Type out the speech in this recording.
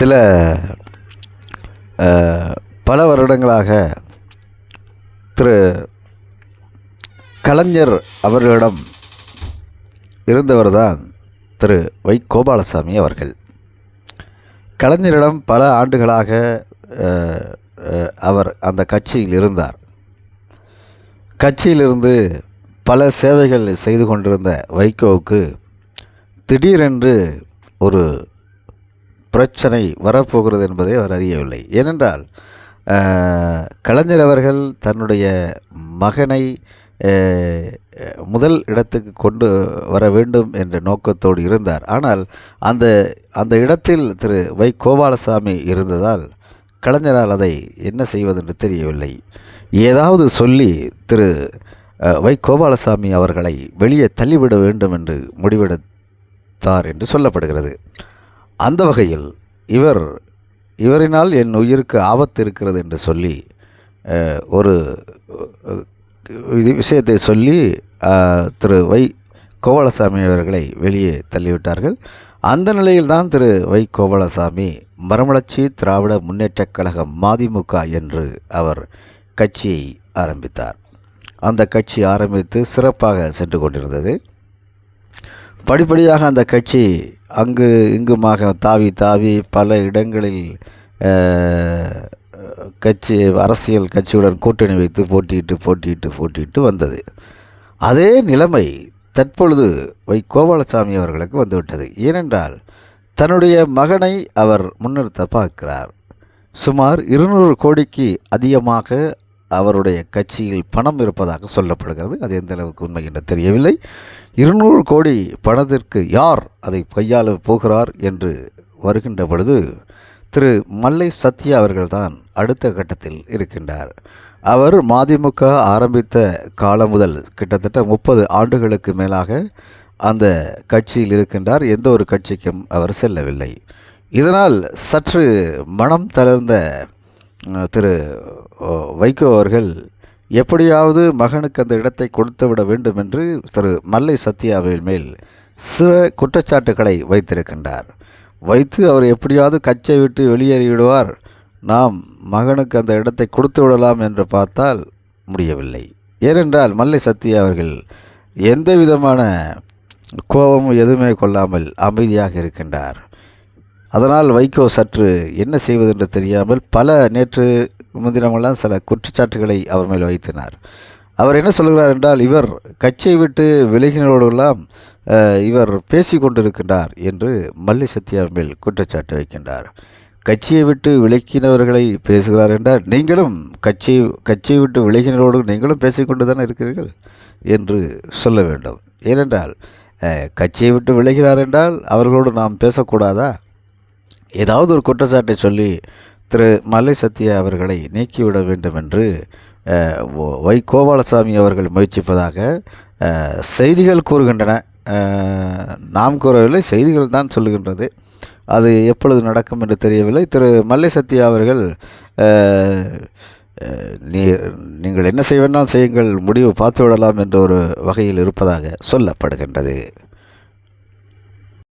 சில பல வருடங்களாக திரு கலைஞர் அவர்களிடம் இருந்தவர்தான் திரு வை. கோபாலசாமி அவர்கள். கலைஞரிடம் பல ஆண்டுகளாக அவர் அந்த கட்சியில் இருந்தார். கட்சியிலிருந்து பல சேவைகள் செய்து கொண்டிருந்த வைகோவுக்கு திடீரென்று ஒரு பிரச்சனை வரப்போகிறது என்பதை அவர் அறியவில்லை. ஏனென்றால் கலைஞர் அவர்கள் தன்னுடைய மகனை முதல் இடத்துக்கு கொண்டு வர வேண்டும் என்ற நோக்கத்தோடு இருந்தார். ஆனால் அந்த அந்த இடத்தில் திரு வை கோபாலசாமி இருந்ததால் கலைஞரால் அதை என்ன செய்வதென்று தெரியவில்லை. ஏதாவது சொல்லி திரு வை கோபாலசாமி அவர்களை வெளியே தள்ளிவிட வேண்டும் என்று முடிவெடுத்தார் என்று சொல்லப்படுகிறது. அந்த வகையில் இவர் இவரினால் என் உயிருக்கு ஆபத்து இருக்கிறது என்று சொல்லி ஒரு இது விஷயத்தை சொல்லி திரு வை கோபாலசாமி அவர்களை வெளியே தள்ளிவிட்டார்கள். அந்த நிலையில்தான் திரு வை கோபாலசாமி மரமலர்ச்சி திராவிட முன்னேற்றக் கழகம் மதிமுக என்று அவர் கட்சியை ஆரம்பித்தார். அந்த கட்சி ஆரம்பித்து சிறப்பாக சென்று கொண்டிருந்தது. படிப்படியாக அந்த கட்சி அங்கு இங்குமாக தாவி தாவி பல இடங்களில் கட்சி அரசியல் கட்சியுடன் கூட்டணி வைத்து போட்டியிட்டு போட்டியிட்டு போட்டியிட்டு வந்தது. அதே நிலைமை தற்பொழுது வை கோபாலசாமி அவர்களுக்கு வந்துவிட்டது. ஏனென்றால் தன்னுடைய மகனை அவர் முன்னிறுத்த பார்க்கிறார். சுமார் இருநூறு கோடிக்கு அதிகமாக அவருடைய கட்சியில் பணம் இருப்பதாக சொல்லப்படுகிறது. அது எந்த அளவுக்கு உண்மை என்று தெரியவில்லை. இருநூறு கோடி பணத்திற்கு யார் அதை கையாள போகிறார் என்று வருகின்ற பொழுது திரு மல்லை சத்யா அவர்கள்தான் அடுத்த கட்டத்தில் இருக்கின்றார். அவர் மதிமுக ஆரம்பித்த காலம் முதல் கிட்டத்தட்ட முப்பது ஆண்டுகளுக்கு மேலாக அந்த கட்சியில் இருக்கின்றார். எந்த ஒரு கட்சிக்கும் அவர் செல்லவில்லை. இதனால் சற்று மனம் தளர்ந்த திரு வைகோ அவர்கள் எப்படியாவது மகனுக்கு அந்த இடத்தை கொடுத்து விட வேண்டும் என்று திரு மல்லை சத்யாவின் மேல் சில குற்றச்சாட்டுகளை வைத்திருக்கின்றார். வைத்து அவர் எப்படியாவது கச்சை விட்டு வெளியேறிவிடுவார். நாம் மகனுக்கு அந்த இடத்தை கொடுத்து விடலாம் என்று பார்த்தால் முடியவில்லை. ஏனென்றால் மல்லை சத்யா அவர்கள் எந்த விதமான கோபமும் எதுவுமே கொள்ளாமல் அமைதியாக இருக்கின்றார். அதனால் வைகோ சற்று என்ன செய்வதென்று தெரியாமல் பல நேற்று முன்தினமெல்லாம் சில குற்றச்சாட்டுகளை அவர் மேல் வைத்தினார். அவர் என்ன சொல்கிறார் என்றால் இவர் கட்சியை விட்டு விலகினோடெல்லாம் இவர் பேசி கொண்டிருக்கின்றார் என்று மல்லி சத்யா மேல் குற்றச்சாட்டு வைக்கின்றார். கட்சியை விட்டு விலக்கினவர்களை பேசுகிறார் என்றால் நீங்களும் கட்சி கட்சியை விட்டு விலகினரோடு நீங்களும் பேசிக்கொண்டு தானே இருக்கிறீர்கள் என்று சொல்ல வேண்டும். ஏனென்றால் கட்சியை விட்டு விலகிறார் என்றால் அவர்களோடு நாம் பேசக்கூடாதா? ஏதாவது ஒரு குற்றச்சாட்டை சொல்லி திரு மல்லை சத்யா அவர்களை நீக்கிவிட வேண்டும் என்று ஒ- வை கோபாலசாமி அவர்கள் முயற்சிப்பதாக செய்திகள் கூறுகின்றன. நாம் கூறவில்லை செய்திகள் தான் சொல்லுகின்றது. அது எப்பொழுது நடக்கும் என்று தெரியவில்லை. திரு மல்லை சத்யா அவர்கள் நீ நீங்கள் என்ன செய்ய வேண்டாம் செய்யுங்கள் முடிவு பார்த்து விடலாம் என்ற ஒரு வகையில் இருப்பதாக சொல்லப்படுகின்றது.